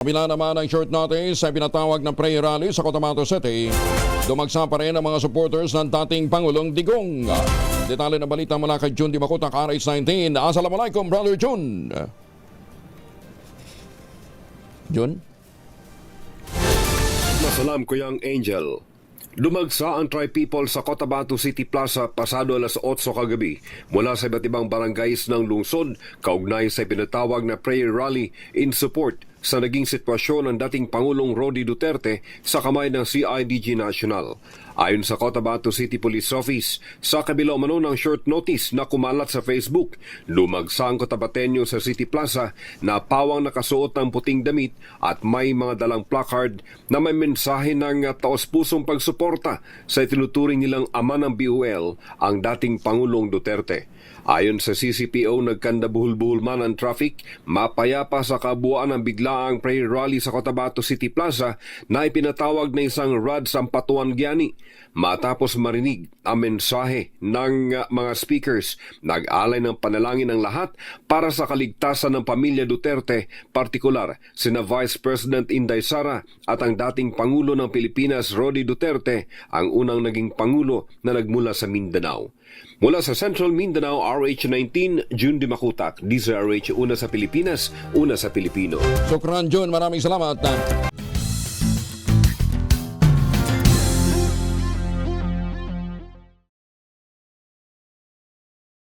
Kabila naman ng short notice sa pinatawag na prayer rally sa Cotabato City, dumagsa pa rin ang mga supporters ng dating Pangulong Digong. Detalye na balita mula kay Jun Di Makutak, RH19. Assalamualaikum, Brother Jun. Jun? Masalam ko yung Angel. Dumagsa ang tri-people sa Cotabato City Plaza pasado alas 8 kagabi mula sa iba't ibang barangays ng lungsod kaugnay sa pinatawag na prayer rally in support sa naging sitwasyon ng dating Pangulong Rodi Duterte sa kamay ng CIDG National. Ayon sa Cotabato City Police Office, sa kabila umano ng short notice na kumalat sa Facebook, lumagsa ang Cotabateño sa City Plaza na pawang nakasuot ng puting damit at may mga dalang placard na may mensahe ng taos-pusong pagsuporta sa itinuturing nilang ama ng BUL, ang dating Pangulong Duterte. Ayon sa CCPO, nagkandabuhol-buhol man ang traffic, mapayapa sa kabuuan ng biglaang prayer rally sa Cotabato City Plaza na ipinatawag na isang Rad Sampatuan Giani. Matapos marinig ang mensahe ng uh, mga speakers, nag-alay ng panalangin ng lahat para sa kaligtasan ng pamilya Duterte, partikular sina Vice President Inday Sara at ang dating Pangulo ng Pilipinas Rodi Duterte, ang unang naging Pangulo na nagmula sa Mindanao. Mula sa Central Mindanao, RH19, June Di Makutak, DZRH, una sa Pilipinas, una sa Pilipino. Sukran, Jun. Maraming salamat.